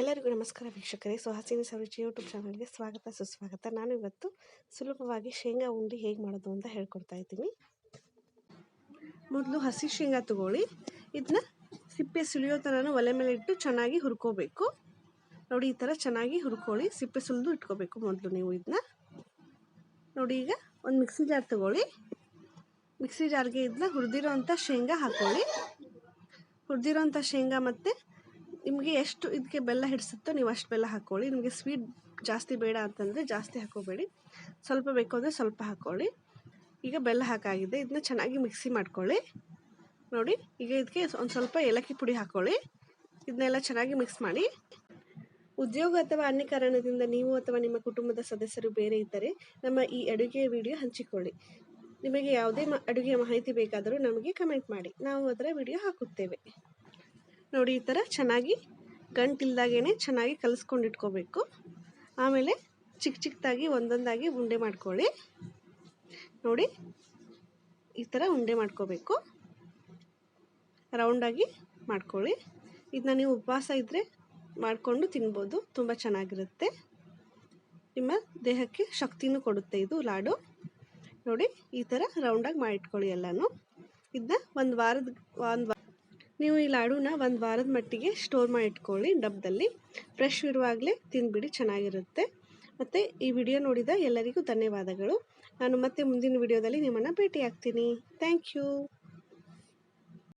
ಎಲ್ಲರಿಗೂ ನಮಸ್ಕಾರ ವೀಕ್ಷಕರೇ. ಸುಹಾಸಿನಿ ಸರುಚಿ ಯೂಟ್ಯೂಬ್ ಚಾನಲ್ಗೆ ಸ್ವಾಗತ, ಸುಸ್ವಾಗತ. ನಾನು ಇವತ್ತು ಸುಲಭವಾಗಿ ಶೇಂಗಾ ಉಂಡೆ ಹೇಗೆ ಮಾಡೋದು ಅಂತ ಹೇಳ್ಕೊಡ್ತಾ ಇದ್ದೀನಿ. ಮೊದಲು ಹಸಿ ಶೇಂಗಾ ತಗೊಳ್ಳಿ. ಇದನ್ನ ಸಿಪ್ಪೆ ಸುಲಿಯೋ ಥರನೂ ಒಲೆ ಮೇಲೆ ಇಟ್ಟು ಚೆನ್ನಾಗಿ ಹುರ್ಕೋಬೇಕು. ನೋಡಿ, ಈ ಥರ ಚೆನ್ನಾಗಿ ಹುರ್ಕೊಳ್ಳಿ. ಸಿಪ್ಪೆ ಸುಲಿದು ಇಟ್ಕೋಬೇಕು ಮೊದಲು ನೀವು ಇದನ್ನ ನೋಡಿ, ಈಗ ಒಂದು ಮಿಕ್ಸಿ ಜಾರ್ ತಗೊಳ್ಳಿ. ಮಿಕ್ಸಿ ಜಾರ್ಗೆ ಇದನ್ನ ಹುರಿದಿರೋ ಅಂಥ ಶೇಂಗಾ ಹಾಕ್ಕೊಳ್ಳಿ ಹುರಿದಿರೋ ಅಂಥ ಶೇಂಗಾ ಮತ್ತು ನಿಮಗೆ ಎಷ್ಟು ಇದಕ್ಕೆ ಬೆಲ್ಲ ಹಿಡಿಸುತ್ತೋ ನೀವು ಅಷ್ಟು ಬೆಲ್ಲ ಹಾಕ್ಕೊಳ್ಳಿ. ನಿಮಗೆ ಸ್ವೀಟ್ ಜಾಸ್ತಿ ಬೇಡ ಅಂತಂದರೆ ಜಾಸ್ತಿ ಹಾಕೋಬೇಡಿ. ಸ್ವಲ್ಪ ಬೇಕು ಅಂದರೆ ಸ್ವಲ್ಪ ಹಾಕ್ಕೊಳ್ಳಿ. ಈಗ ಬೆಲ್ಲ ಹಾಕಾಗಿದೆ. ಇದನ್ನ ಚೆನ್ನಾಗಿ ಮಿಕ್ಸಿ ಮಾಡ್ಕೊಳ್ಳಿ. ನೋಡಿ, ಈಗ ಇದಕ್ಕೆ ಒಂದು ಸ್ವಲ್ಪ ಏಲಕ್ಕಿ ಪುಡಿ ಹಾಕ್ಕೊಳ್ಳಿ. ಇದನ್ನೆಲ್ಲ ಚೆನ್ನಾಗಿ ಮಿಕ್ಸ್ ಮಾಡಿ. ಉದ್ಯೋಗ ಅಥವಾ ಅನ್ಯ ಕಾರಣದಿಂದ ನೀವು ಅಥವಾ ನಿಮ್ಮ ಕುಟುಂಬದ ಸದಸ್ಯರು ಬೇರೆ ಇದ್ದರೆ ನಮ್ಮ ಈ ಅಡುಗೆಯ ವಿಡಿಯೋ ಹಂಚಿಕೊಳ್ಳಿ. ನಿಮಗೆ ಯಾವುದೇ ಮ, ಅಡುಗೆಯ ಮಾಹಿತಿ ಬೇಕಾದರೂ ನಮಗೆ ಕಮೆಂಟ್ ಮಾಡಿ. ನಾವು ಅದರ ವಿಡಿಯೋ ಹಾಕುತ್ತೇವೆ. ನೋಡಿ ಈ ಥರ ಚೆನ್ನಾಗಿ ಗಂಟಿಲ್ದಾಗೇ ಚೆನ್ನಾಗಿ ಕಲಿಸ್ಕೊಂಡು ಇಟ್ಕೋಬೇಕು. ಆಮೇಲೆ ಚಿಕ್ಕ ಚಿಕ್ಕದಾಗಿ ಒಂದೊಂದಾಗಿ ಉಂಡೆ ಮಾಡ್ಕೊಳ್ಳಿ. ನೋಡಿ ಈ ಥರ ಉಂಡೆ ಮಾಡ್ಕೋಬೇಕು. ರೌಂಡಾಗಿ ಮಾಡ್ಕೊಳ್ಳಿ. ಇದನ್ನ ನೀವು ಉಪವಾಸ ಇದ್ದರೆ ಮಾಡಿಕೊಂಡು ತಿನ್ಬೋದು, ತುಂಬ ಚೆನ್ನಾಗಿರುತ್ತೆ. ನಿಮ್ಮ ದೇಹಕ್ಕೆ ಶಕ್ತಿನೂ ಕೊಡುತ್ತೆ ಇದು ಲಾಡು. ನೋಡಿ ಈ ಥರ ರೌಂಡಾಗಿ ಮಾಡಿಟ್ಕೊಳ್ಳಿ ಎಲ್ಲನೂ. ಇದನ್ನ ಒಂದು ವಾರದ, ಒಂದು ನೀವು ಈ ಲಾಡುನ ಒಂದು ವಾರದ ಮಟ್ಟಿಗೆ ಸ್ಟೋರ್ ಮಾಡಿ ಇಟ್ಕೊಳ್ಳಿ. ಡಬ್ಬದಲ್ಲಿ ಫ್ರೆಶ್ ಇರುವಾಗಲೇ ತಿಂದುಬಿಡಿ ಚೆನ್ನಾಗಿರುತ್ತೆ. ಮತ್ತು ಈ ವಿಡಿಯೋ ನೋಡಿದ ಎಲ್ಲರಿಗೂ ಧನ್ಯವಾದಗಳು. ನಾನು ಮತ್ತೆ ಮುಂದಿನ ವಿಡಿಯೋದಲ್ಲಿ ನಿಮ್ಮನ್ನು ಭೇಟಿಯಾಗ್ತೀನಿ. Thank you